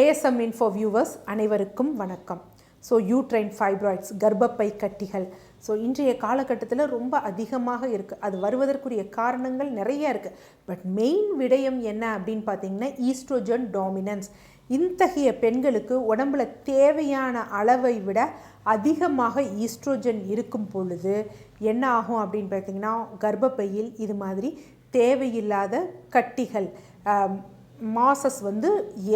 ASM info viewers அனைவருக்கும் வணக்கம். So uterine fibroids கர்ப்பப்பை கட்டிகள். ஸோ இன்றைய காலகட்டத்தில் ரொம்ப அதிகமாக இருக்குது அது வருவதற்குரிய காரணங்கள் நிறைய இருக்குது பட் மெயின் விடயம் என்ன அப்படின்னு பார்த்தீங்கன்னா ஈஸ்ட்ரோஜன் டாமினன்ஸ் இத்தகைய பெண்களுக்கு உடம்புல தேவையான அளவை விட அதிகமாக ஈஸ்ட்ரோஜன் இருக்கும் பொழுது என்ன ஆகும் அப்படின்னு பார்த்தீங்கன்னா கர்ப்பப்பையில் இது மாதிரி தேவையில்லாத கட்டிகள் மாசஸ் வந்து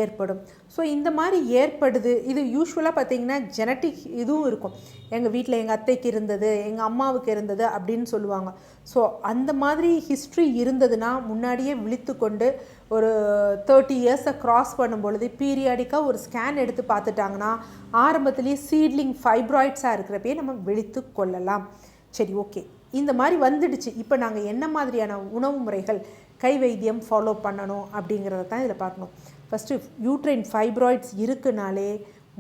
ஏற்படும். ஸோ இந்த மாதிரி ஏற்படுது. இது யூஸ்வலாக பார்த்தீங்கன்னா ஜெனட்டிக் இதுவும் இருக்கும். எங்கள் வீட்டில் எங்கள் அத்தைக்கு இருந்தது எங்கள் அம்மாவுக்கு இருந்தது அப்படின்னு சொல்லுவாங்க. ஸோ அந்த மாதிரி ஹிஸ்ட்ரி இருந்ததுன்னா முன்னாடியே விழித்து கொண்டு ஒரு தேர்ட்டி இயர்ஸை க்ராஸ் பண்ணும் பொழுது பீரியாடிக்காக ஒரு ஸ்கேன் எடுத்து பார்த்துட்டாங்கன்னா ஆரம்பத்துலேயே சீட்லிங் ஃபைப்ராய்ட்ஸாக இருக்கிறப்பே நம்ம விழித்து கொள்ளலாம். சரி ஓகே இந்த மாதிரி வந்துடுச்சு. இப்போ நாங்கள் என்ன மாதிரியான உணவு முறைகள் கை வைத்தியம் ஃபாலோ பண்ணணும் அப்படிங்கிறத தான் இதில் பார்க்கணும். ஃபஸ்ட்டு யூட்ரைன் ஃபைப்ராய்ட்ஸ் இருக்குனாலே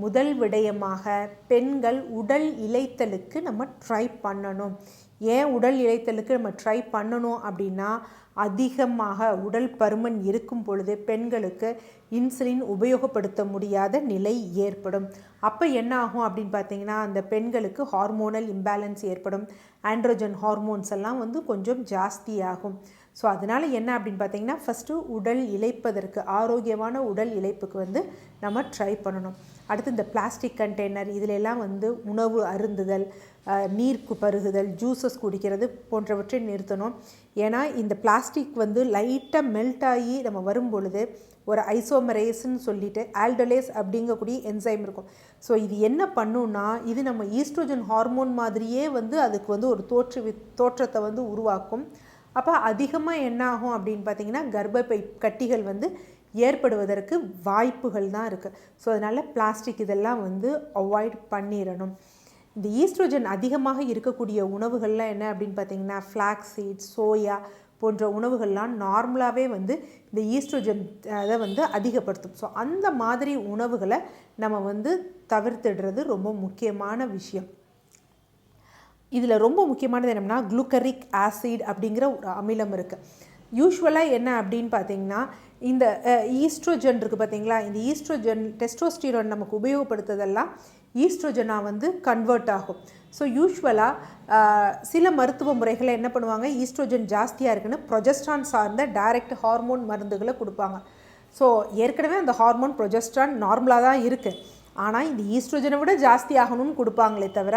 முதல் விடயமாக பெண்கள் உடல் இழைத்தலுக்கு நம்ம ட்ரை பண்ணணும். ஏன் உடல் இழைத்தலுக்கு நம்ம ட்ரை பண்ணணும் அப்படின்னா அதிகமாக உடல் பருமன் இருக்கும் பொழுது பெண்களுக்கு இன்சுலின் உபயோகப்படுத்த முடியாத நிலை ஏற்படும். அப்போ என்ன ஆகும் அப்படின்னு பார்த்தீங்கன்னா அந்த பெண்களுக்கு ஹார்மோனல் இம்பேலன்ஸ் ஏற்படும். ஆண்ட்ரோஜன் ஹார்மோன்ஸ் எல்லாம் வந்து கொஞ்சம் ஜாஸ்தியாகும். ஸோ அதனால் என்ன அப்படின்னு பார்த்தீங்கன்னா ஃபஸ்ட்டு உடல் இழைப்பதற்கு ஆரோக்கியமான உடல் இழைப்புக்கு வந்து நம்ம ட்ரை பண்ணணும். அடுத்து இந்த பிளாஸ்டிக் கண்டெய்னர் இதிலெல்லாம் வந்து உணவு அருந்துதல் நீர் பருகுதல் ஜூஸஸ் குடிக்கிறது போன்றவற்றை நிறுத்தணும். ஏன்னா இந்த பிளாஸ்டிக் வந்து லைட்டாக மெல்ட் ஆகி நம்ம வரும் பொழுது ஒரு ஐசோமரேஸ்ன்னு சொல்லிட்டு ஆல்டலேஸ் அப்படிங்கக்கூடிய என்சைம் இருக்கும். ஸோ இது என்ன பண்ணுன்னா இது நம்ம ஈஸ்ட்ரோஜன் ஹார்மோன் மாதிரியே வந்து அதுக்கு வந்து ஒரு தோற்று தோற்றத்தை வந்து உருவாக்கும். அப்போ அதிகமாக என்ன ஆகும் அப்படின்னு பார்த்தீங்கன்னா கர்ப்பப்பை கட்டிகள் வந்து ஏற்படுவதற்கு வாய்ப்புகள் தான் இருக்குது ஸோ அதனால் பிளாஸ்டிக் இதெல்லாம் வந்து அவாய்ட் பண்ணிடணும். இந்த ஈஸ்ட்ரோஜன் அதிகமாக இருக்கக்கூடிய உணவுகள்லாம் என்ன அப்படின்னு பார்த்தீங்கன்னா ஃப்ளாக்ஸ் சீட்ஸ் சோயா போன்ற உணவுகள்லாம் நார்மலாகவே வந்து இந்த ஈஸ்ட்ரோஜன் அதை வந்து அதிகப்படுத்தும். ஸோ அந்த மாதிரி உணவுகளை நம்ம வந்து தவிர்த்துடுறது ரொம்ப முக்கியமான விஷயம். இதில் ரொம்ப முக்கியமானது என்னென்னா குளுக்கரிக் ஆசிட் அப்படிங்கிற ஒரு அமிலம் இருக்குது யூஸ்வலாக என்ன அப்படின்னு பார்த்தீங்கன்னா இந்த ஈஸ்ட்ரோஜன் இருக்குது பார்த்தீங்களா இந்த ஈஸ்ட்ரோஜன் டெஸ்ட்ரோஸ்டீரோன் நமக்கு உபயோகப்படுத்துதெல்லாம் ஈஸ்ட்ரோஜனாக வந்து கன்வெர்ட் ஆகும். ஸோ யூஸ்வலாக சில மருத்துவ முறைகளை என்ன பண்ணுவாங்க? ஈஸ்ட்ரோஜன் ஜாஸ்தியாக இருக்குன்னு ப்ரொஜஸ்ட்ரான் சார்ந்த டைரக்ட் ஹார்மோன் மருந்துகளை கொடுப்பாங்க. ஸோ ஏற்கனவே அந்த ஹார்மோன் ப்ரொஜஸ்ட்ரான் நார்மலாக தான் இருக்குது ஆனால் இந்த ஈஸ்ட்ரோஜனை விட ஜாஸ்தி ஆகணும்னு கொடுப்பாங்களே தவிர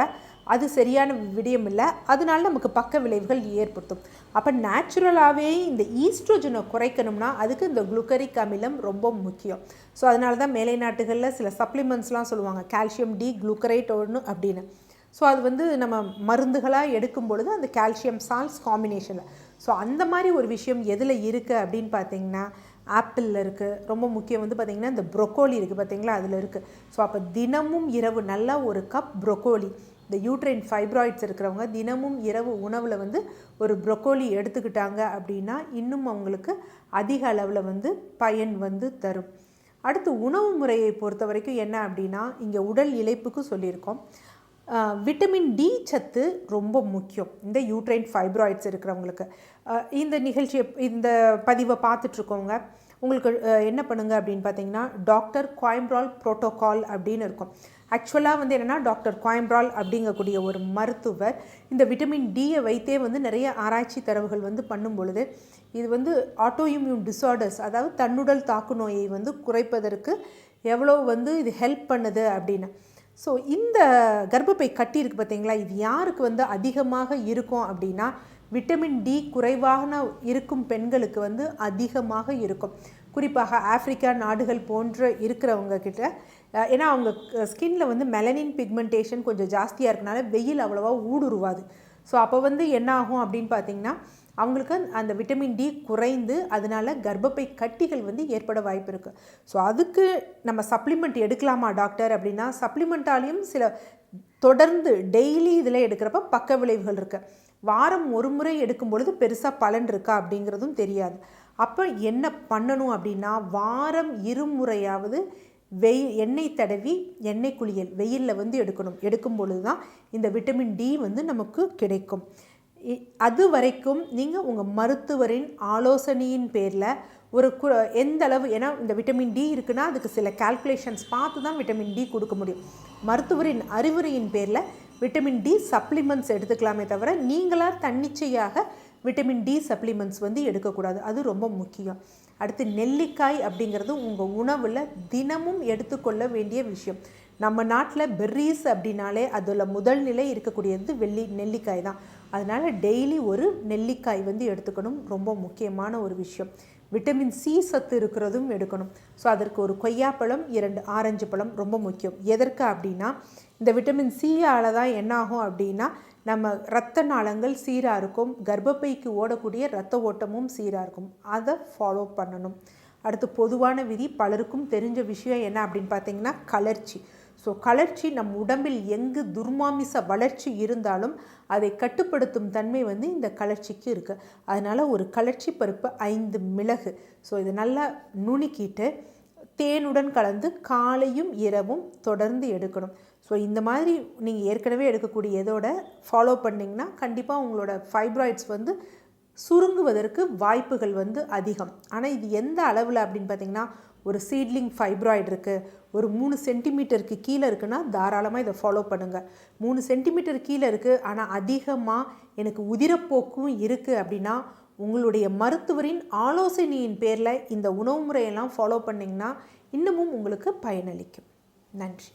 அது சரியான விடயம் இல்லை அதனால நமக்கு பக்க விளைவுகள் ஏற்படுத்தும். அப்போ நேச்சுரலாகவே இந்த ஈஸ்ட்ரோஜனை குறைக்கணும்னா அதுக்கு இந்த குளுக்கரிக் அமிலம் ரொம்ப முக்கியம். ஸோ அதனால தான் மேலை நாட்டுகளில் சில சப்ளிமெண்ட்ஸ்லாம் சொல்லுவாங்க. கால்சியம் டி குளுக்கரைட் ஒன்று அப்படின்னு. ஸோ அது வந்து நம்ம மருந்துகளாக எடுக்கும் பொழுது அந்த கால்சியம் சால்ஸ் காம்பினேஷனில் ஸோ அந்த மாதிரி ஒரு விஷயம் எதில் இருக்குது அப்படின்னு பார்த்தீங்கன்னா ஆப்பிளில் இருக்குது ரொம்ப முக்கியம் வந்து பார்த்திங்கன்னா இந்த ப்ரொக்கோலி இருக்குது பார்த்தீங்களா அதில் இருக்குது ஸோ அப்போ தினமும் இரவு நல்லா ஒரு கப் ப்ரொக்கோலி இந்த யூட்ரைன் ஃபைப்ராய்ட்ஸ் இருக்கிறவங்க தினமும் இரவு உணவில் வந்து ஒரு ப்ரொக்கோலி எடுத்துக்கிட்டாங்க அப்படின்னா இன்னும் அவங்களுக்கு அதிக அளவில் வந்து பயன் வந்து தரும். அடுத்து உணவு முறையை பொறுத்த வரைக்கும் என்ன அப்படின்னா இங்கே உடல் இழைப்புக்கு சொல்லியிருக்கோம். விட்டமின் டி சத்து ரொம்ப முக்கியம் இந்த யூட்ரைன் ஃபைப்ராய்ட்ஸ் இருக்கிறவங்களுக்கு. இந்த நிகழ்ச்சியை இந்த பதிவை பார்த்துட்ருக்கோங்க. உங்களுக்கு என்ன பண்ணுங்கள் அப்படின்னு பார்த்தீங்கன்னா டாக்டர் குவாய்ம்ப்ரால் ப்ரோட்டோகால் அப்படின்னு இருக்கும். ஆக்சுவலாக வந்து என்னென்னா டாக்டர் குவாய்ம்ப்ரால் அப்படிங்கக்கூடிய ஒரு மருத்துவர் இந்த விட்டமின் டியை வைத்தே வந்து நிறைய ஆராய்ச்சி தரவுகள் வந்து பண்ணும் பொழுது இது வந்து ஆட்டோ இம்யூன் டிசார்டர்ஸ் அதாவது தன்னுடல் தாக்கு நோயை வந்து குறைப்பதற்கு எவ்வளோ வந்து இது ஹெல்ப் பண்ணுது அப்படின்னு. ஸோ இந்த கர்ப்பப்பை கட்டி இருக்குது பார்த்தீங்களா? இது யாருக்கு வந்து அதிகமாக இருக்கும் அப்படின்னா விட்டமின் டி குறைவாக இருக்கும் பெண்களுக்கு வந்து அதிகமாக இருக்கும். குறிப்பாக ஆப்பிரிக்கா நாடுகள் போன்ற இருக்கிறவங்க கிட்ட ஏன்னா அவங்க ஸ்கின்ல வந்து மெலனின் பிக்மெண்டேஷன் கொஞ்சம் ஜாஸ்தியாக இருக்கனால வெயில் அவ்வளோவா ஊடுருவாது. ஸோ அப்போ வந்து என்ன ஆகும் அப்படின்னு பார்த்தீங்கன்னா அவங்களுக்கு அந்த விட்டமின் டி குறைந்து அதனால கர்ப்பப்பை கட்டிகள் வந்து ஏற்பட வாய்ப்பு இருக்குது ஸோ அதுக்கு நம்ம சப்ளிமெண்ட் எடுக்கலாமா டாக்டர் அப்படின்னா சப்ளிமெண்ட்டாலையும் சில தொடர்ந்து டெய்லி இதில் எடுக்கிறப்ப பக்க விளைவுகள் இருக்குது வாரம் ஒரு முறை எடுக்கும் பொழுது பெருசாக பலன் இருக்கா அப்படிங்கிறதும் தெரியாது. அப்போ என்ன பண்ணணும் அப்படின்னா வாரம் இருமுறையாவது வெயில் எண்ணெய் தடவி எண்ணெய் குளியல் வெயிலில் வந்து எடுக்கணும். எடுக்கும் பொழுது தான் இந்த விட்டமின் டி வந்து நமக்கு கிடைக்கும். அது வரைக்கும் நீங்கள் உங்கள் மருத்துவரின் ஆலோசனையின் பேரில் ஒரு கு எந்த அளவு ஏன்னா இந்த விட்டமின் டி இருக்குன்னா அதுக்கு சில கால்குலேஷன்ஸ் பார்த்து தான் விட்டமின் டி கொடுக்க முடியும். மருத்துவரின் அறிவுரையின் பேரில் விட்டமின் டி சப்ளிமெண்ட்ஸ் எடுத்துக்கலாமே தவிர நீங்களாக தன்னிச்சையாக விட்டமின் டி சப்ளிமெண்ட்ஸ் வந்து எடுக்கக்கூடாது. அது ரொம்ப முக்கியம். அடுத்து நெல்லிக்காய் அப்படிங்கிறது உங்கள் உணவில் தினமும் எடுத்துக்கொள்ள வேண்டிய விஷயம். நம்ம நாட்டில் பெர்ரீஸ் அப்படின்னாலே அதில் முதல் நிலை இருக்கக்கூடியது வெள்ளி நெல்லிக்காய் தான். அதனால் டெய்லி ஒரு நெல்லிக்காய் வந்து எடுத்துக்கணும். ரொம்ப முக்கியமான ஒரு விஷயம். விட்டமின் சி சத்து இருக்கிறதும் எடுக்கணும். ஸோ அதற்கு ஒரு கொய்யாப்பழம் இரண்டு ஆரஞ்சு பழம் ரொம்ப முக்கியம். எதற்கு அப்படின்னா இந்த விட்டமின் சியால் தான் என்ன ஆகும் அப்படின்னா நம்ம இரத்த நாளங்கள் சீராக இருக்கும். கர்ப்பப்பைக்கு ஓடக்கூடிய இரத்த ஓட்டமும் சீராக இருக்கும். அதை ஃபாலோ பண்ணணும். அடுத்து பொதுவான விதி பலருக்கும் தெரிஞ்ச விஷயம் என்ன அப்படின்னு பார்த்தீங்கன்னா கலர்ச்சி. ஸோ கலர்ச்சி நம் உடம்பில் எங்கு துர்மாமிச வளர்ச்சி இருந்தாலும் அதை கட்டுப்படுத்தும் தன்மை வந்து இந்த கலர்ச்சிக்கு இருக்குது அதனால் ஒரு கலர்ச்சி பருப்பு ஐந்து மிளகு. ஸோ இதை நல்லா நுணுக்கிட்டு தேனுடன் கலந்து காலையும் இரவும் தொடர்ந்து எடுக்கணும். ஸோ இந்த மாதிரி நீங்கள் ஏற்கனவே எடுக்கக்கூடிய இதோட ஃபாலோ பண்ணிங்கன்னா கண்டிப்பாக உங்களோட ஃபைப்ராய்ட்ஸ் வந்து சுருங்குவதற்கு வாய்ப்புகள் வந்து அதிகம். ஆனால் இது எந்த அளவில் அப்படின்னு பார்த்தீங்கன்னா ஒரு சீட்லிங் ஃபைப்ராய்டு இருக்குது ஒரு மூணு சென்டிமீட்டருக்கு கீழே இருக்குன்னா தாராளமாக இதை ஃபாலோ பண்ணுங்கள் மூணு சென்டிமீட்டர் கீழே இருக்குது ஆனால் அதிகமாக எனக்கு உதிரப்போக்கும் இருக்குது அப்படின்னா உங்களுடைய மருத்துவரின் ஆலோசனையின் பேரில் இந்த உணவு முறையெல்லாம் ஃபாலோ பண்ணிங்கன்னா இன்னமும் உங்களுக்கு பயனளிக்கும். நன்றி.